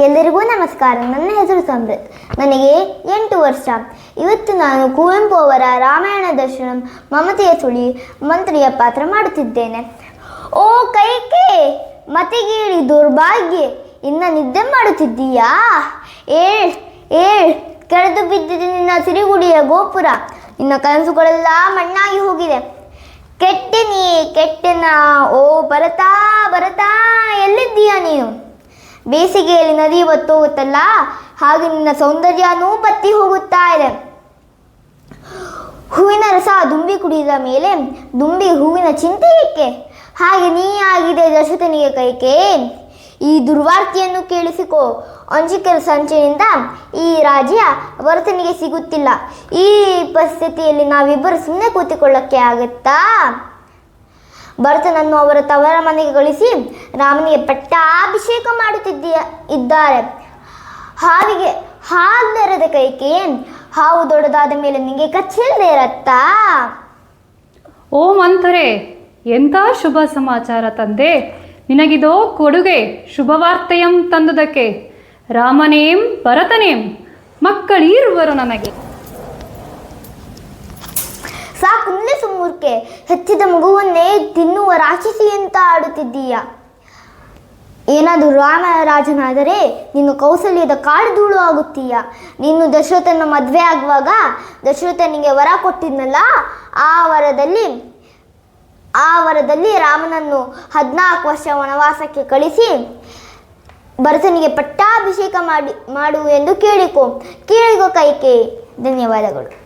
ಎಲ್ಲರಿಗೂ ನಮಸ್ಕಾರ. ನನ್ನ ಹೆಸರು ಸಮೃತ್ ನನಗೆ ಎಂಟು ವರ್ಷ. ಇವತ್ತು ನಾನು ಕುವೆಂಪು ಅವರ ರಾಮಾಯಣ ದರ್ಶನಂ, ಮಮತೆಯ ಸುಳಿ, ಮಂತ್ರಿಯ ಪಾತ್ರ ಮಾಡುತ್ತಿದ್ದೇನೆ. ಓ ಕೈಕೆ, ಮತಿಗೇಳಿ ದುರ್ಭಾಗ್ಯ, ಇನ್ನ ನಿದ್ದೆ ಮಾಡುತ್ತಿದ್ದೀಯಾ? ಏಳ್ ಏಳ್, ಕೆಳದು ಬಿದ್ದಿದೆ ನಿನ್ನ ಸಿರಿಗುಡಿಯ ಗೋಪುರ. ನಿನ್ನ ಕನಸುಗಳೆಲ್ಲ ಮಣ್ಣಾಗಿ ಹೋಗಿದೆ. ಕೆಟ್ಟೆನಿ ಕೆಟ್ಟೆನ? ಓ, ಬರತಾ ಬರತಾ, ಎಲ್ಲಿದ್ದೀಯಾ ನೀನು? ಬೇಸಿಗೆಯಲ್ಲಿ ನದಿ ಹೋಗುತ್ತಲ್ಲ ಹಾಗೆ ನಿನ್ನ ಸೌಂದರ್ಯನೂ ಬತ್ತಿ ಹೋಗುತ್ತಾ ಇದೆ. ಹೂವಿನ ರಸ ದುಂಬಿ ಕುಡಿದ ಮೇಲೆ ದುಂಬಿ ಹೂವಿನ ಚಿಂತೆ ಏಕೆ? ಹಾಗೆ ನೀ ಆಗಿದೆ ದಶತನಿಗೆ ಕೈಕೆ, ಈ ದುರ್ವಾರ್ತೆಯನ್ನು ಕೇಳಿಸಿಕೋ. ಅಂಜಿಕರ ಸಂಚಿನಿಂದ ಈ ರಾಜ್ಯ ವರ್ತನಿಗೆ ಸಿಗುತ್ತಿಲ್ಲ. ಈ ಪರಿಸ್ಥಿತಿಯಲ್ಲಿ ನಾವಿಬ್ಬರು ಸುಮ್ಮನೆ ಕೂತಿಕೊಳ್ಳಕ್ಕೆ ಆಗುತ್ತಾ? ಭರತನನ್ನು ಅವರ ತವರ ಮನೆಗೆ ಗಳಿಸಿ ರಾಮನಿಗೆ ಪಟ್ಟಾಭಿಷೇಕ ಮಾಡುತ್ತಿದ್ದೀಯ ಇದ್ದಾರೆ. ಹಾವಿಗೆ ಹಾಗೆರದ ಕೈಕೆ ಹಾವು ದೊಡ್ಡದಾದ ಮೇಲೆ ನಿಮಗೆ ಕಚ್ಚಿಲ್ಲದೆ ಇರತ್ತಾ ಓ ಮಂಥರೆ ಎಂಥ ಶುಭ ಸಮಾಚಾರ ತಂದೆ. ನಿನಗಿದೋ ಕೊಡುಗೆ ಶುಭವಾರ್ತೆಯಂ ತಂದುದಕ್ಕೆ. ರಾಮನೇಂ, ಭರತನೇಂ, ಮಕ್ಕಳೀರುವರು ನನಗೆ. ಮೂರ್ಖೆ ಹೆಚ್ಚಿದ ಮಗುವನ್ನೇ ತಿನ್ನುವ ರಾಕ್ಷಸಿ ಅಂತ ಆಡುತ್ತಿದ್ದೀಯ? ಏನಾದರೂ ರಾಮರಾಜನಾದರೆ ನೀನು ಕೌಸಲ್ಯದ ಕಾಡುಧೂಳು ಆಗುತ್ತೀಯ? ನೀನು ದಶರಥನ ಮದುವೆ ಆಗುವಾಗ ದಶರಥನಿಗೆ ವರ ಕೊಟ್ಟಿದ್ನಲ್ಲ, ಆ ವರದಲ್ಲಿ ಆ ವರದಲ್ಲಿ ರಾಮನನ್ನು ಹದಿನಾಲ್ಕು ವರ್ಷ ವನವಾಸಕ್ಕೆ ಕಳಿಸಿ ಭರತನಿಗೆ ಪಟ್ಟಾಭಿಷೇಕ ಮಾಡಿ, ಮಾಡು ಎಂದು ಕೇಳಿಕೊ, ಕೇಳಿಕೋ ಕೈಕೆ. ಧನ್ಯವಾದಗಳು.